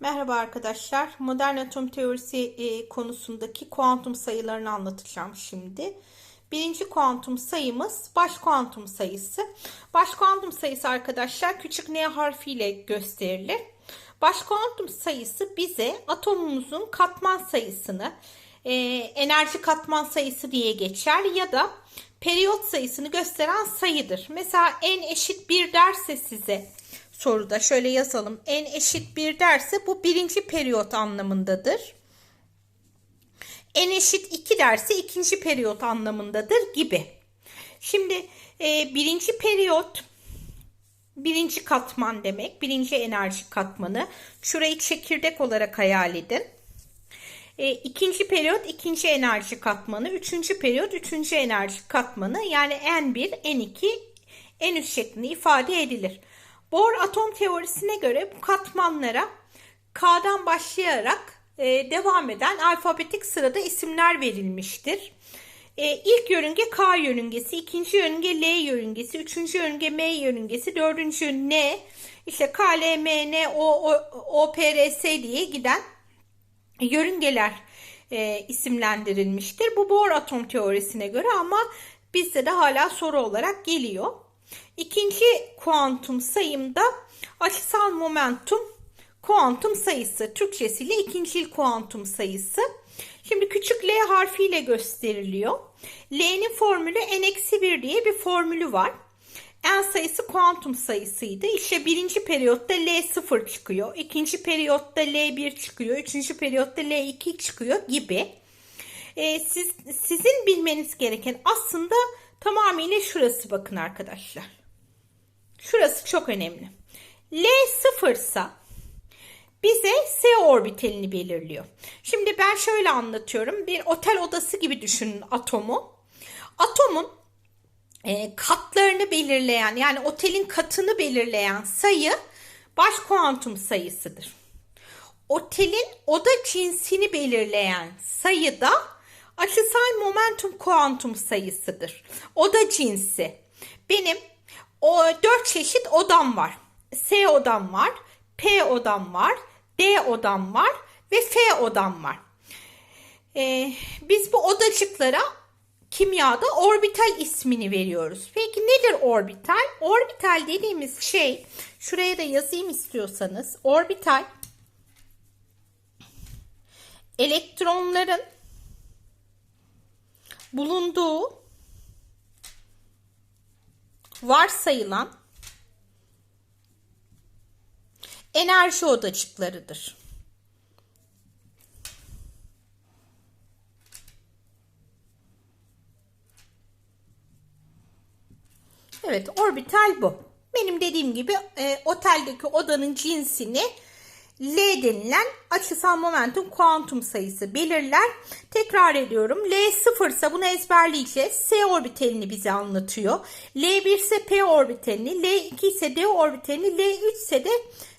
Merhaba arkadaşlar. Modern atom teorisi e, konusundaki kuantum sayılarını anlatacağım şimdi. Birinci kuantum sayımız baş kuantum sayısı. Baş kuantum sayısı arkadaşlar küçük n harfiyle gösterilir. Baş kuantum sayısı bize atomumuzun katman sayısını, e, enerji katman sayısı diye geçer ya da periyot sayısını gösteren sayıdır. Mesela n eşit 1 derse size soruda şöyle yazalım. n eşit 1 derse bu birinci periyot anlamındadır. n eşit 2 derse ikinci periyot anlamındadır gibi. Şimdi e, birinci periyot birinci katman demek. Birinci enerji katmanı. Şurayı çekirdek olarak hayal edin. E, ikinci periyot ikinci enerji katmanı. Üçüncü periyot üçüncü enerji katmanı. Yani N1, N2, N3 şeklinde ifade edilir. Bohr atom teorisine göre bu katmanlara K'dan başlayarak e, devam eden alfabetik sırada isimler verilmiştir. E, ilk yörünge K yörüngesi, ikinci yörünge L yörüngesi, üçüncü yörünge M yörüngesi, dördüncü N, işte K, L, M, N, O, O, O P, R, S diye giden yörüngeler e, isimlendirilmiştir. Bu Bohr atom teorisine göre ama bizde de hala soru olarak geliyor. İkinci kuantum sayımda açısal momentum kuantum sayısı. Türkçesiyle ikincil kuantum sayısı. Şimdi küçük L harfiyle gösteriliyor. L'nin formülü n-1 diye bir formülü var. N sayısı kuantum sayısıydı. İşte birinci periyotta L0 çıkıyor. ikinci periyotta L1 çıkıyor. Üçüncü periyotta L2 çıkıyor gibi. Ee, siz, sizin bilmeniz gereken aslında tamamıyla şurası bakın arkadaşlar. Şurası çok önemli. L sıfırsa bize S orbitalini belirliyor. Şimdi ben şöyle anlatıyorum. Bir otel odası gibi düşünün atomu. Atomun e, katlarını belirleyen yani otelin katını belirleyen sayı baş kuantum sayısıdır. Otelin oda cinsini belirleyen sayı da açısal momentum kuantum sayısıdır. Oda cinsi. Benim o dört çeşit odam var. S odam var, P odam var, D odam var ve F odam var. Ee, biz bu odacıklara kimyada orbital ismini veriyoruz. Peki nedir orbital? Orbital dediğimiz şey, şuraya da yazayım istiyorsanız. Orbital elektronların bulunduğu varsayılan enerji odacıklarıdır. Evet, orbital bu. Benim dediğim gibi e, oteldeki odanın cinsini L denilen açısal momentum kuantum sayısı belirler. Tekrar ediyorum. L 0 ise bunu ezberleyeceğiz. S orbitalini bize anlatıyor. L1 ise P orbitalini, L2 ise D orbitalini, L3 ise de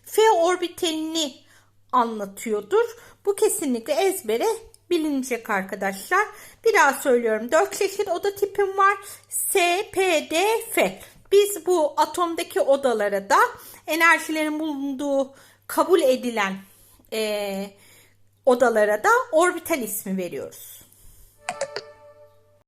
F orbitalini anlatıyordur. Bu kesinlikle ezbere bilinecek arkadaşlar. Bir daha söylüyorum. 4 çeşit oda tipim var. S, P, D, F. Biz bu atomdaki odalara da enerjilerin bulunduğu kabul edilen e, odalara da orbital ismi veriyoruz.